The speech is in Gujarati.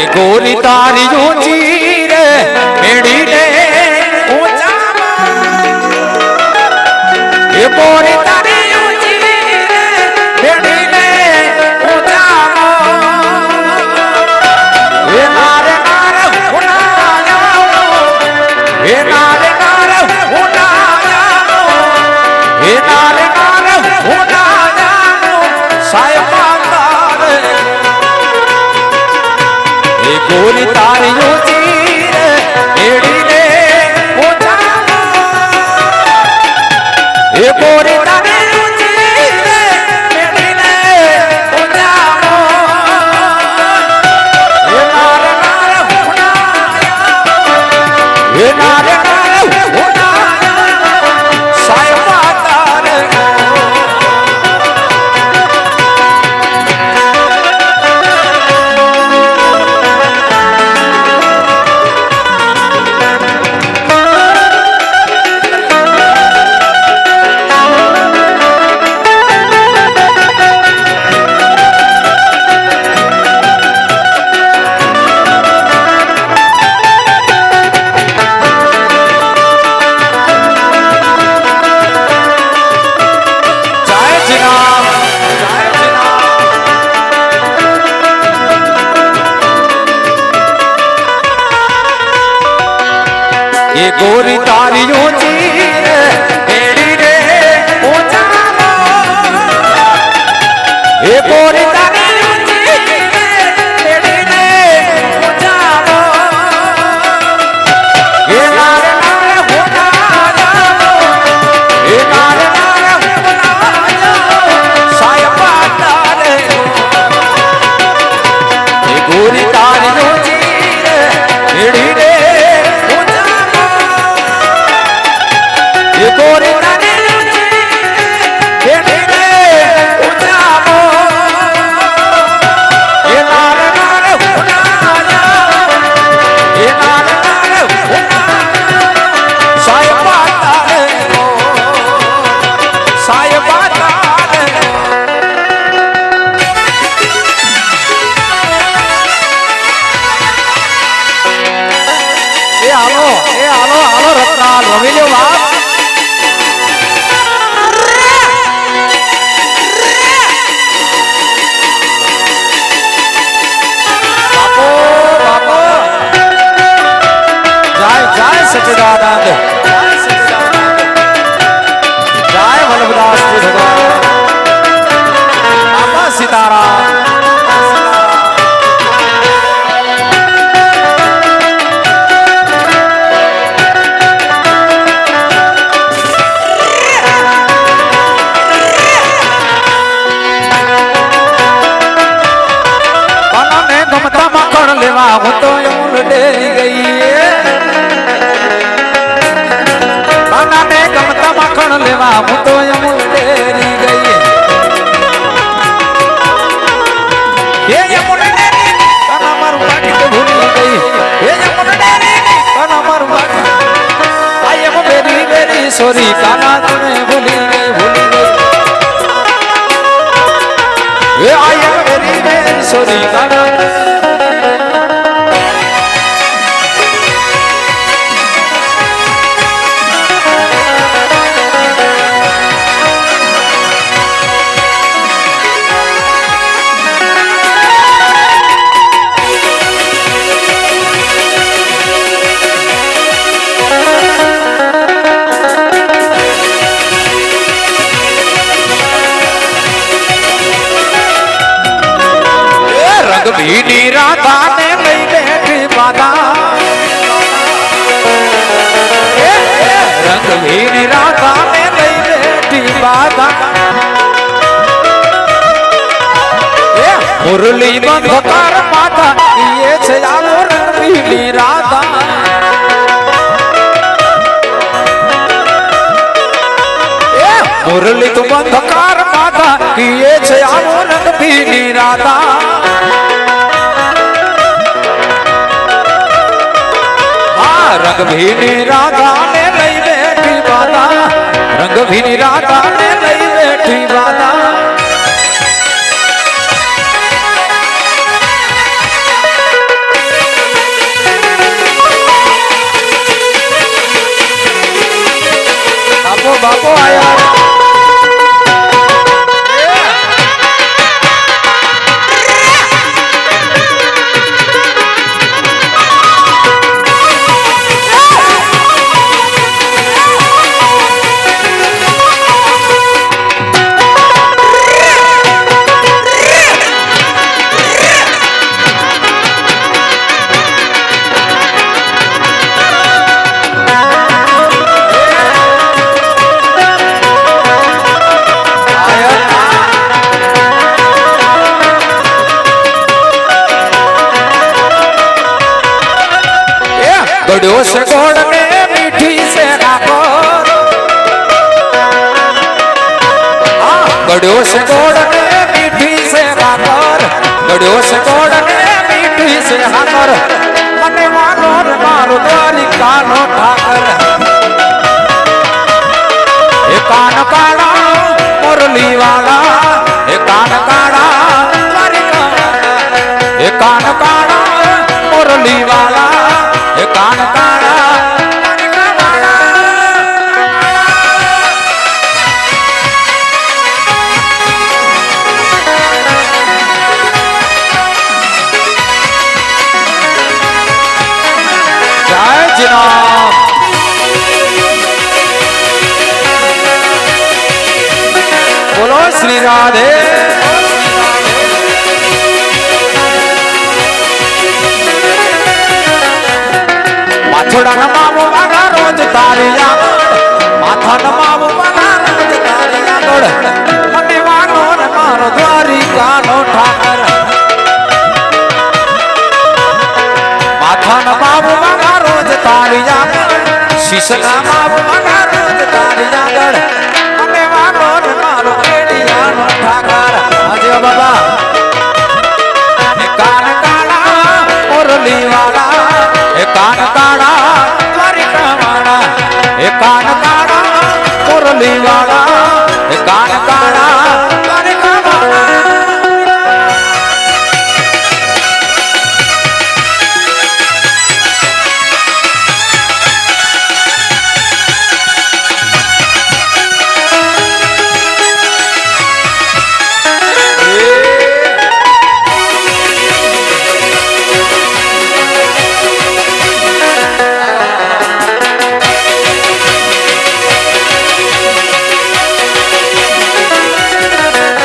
એ ગોરી તારી ઊંચી રે મેળીને ઊંચા એ ગોરી ગોરી તારી એડીને એ ગોરી તારી એ ગોરી તારી ઊંચી એડી રે ઊંચા એ ગોરી રમી લ્યો બાપ સચિદાનંદ. કનને ગમતા માખણ લેવા હું તો અમૂલ ડેરી ગઈ. કનને ગમતા માખણ લેવા હું તો અમૂલ ડેરી ગઈ એમ સોરી, કાના તને ભૂલી ગઈ, ભૂલી વેરી સોરી ભીની રાધા ને લઈ બેઠી માતા. એ, એ, રંગ ભીની રાધા ને લઈ બેઠી માતા. મુરલી બંધકાર માતા એ છે આવો રંગ રાધા. મુરલી તું બંધકાર માતા કીએ છે આવો રંગ ભીની રાધા. આ રાધાને લઈ બેઠી બાધા રંગ રાધાને લઈ બેઠી બાધા ગળ્યો છે ગોળ ને મીઠી બોલો શ્રી રાધે માથોડા નમાવો મારા રોજ તારી માથા નમાવો મારા રોજ તારી આગળ મને વાલો ને મારો દ્વારિકાનો ઠાકર મારા રોજ તારી આગળ. મને વાલો મારો કેડિયાનો કાન કાળા મુરલી વાળા એ કાન કાળા મુરલી વાળા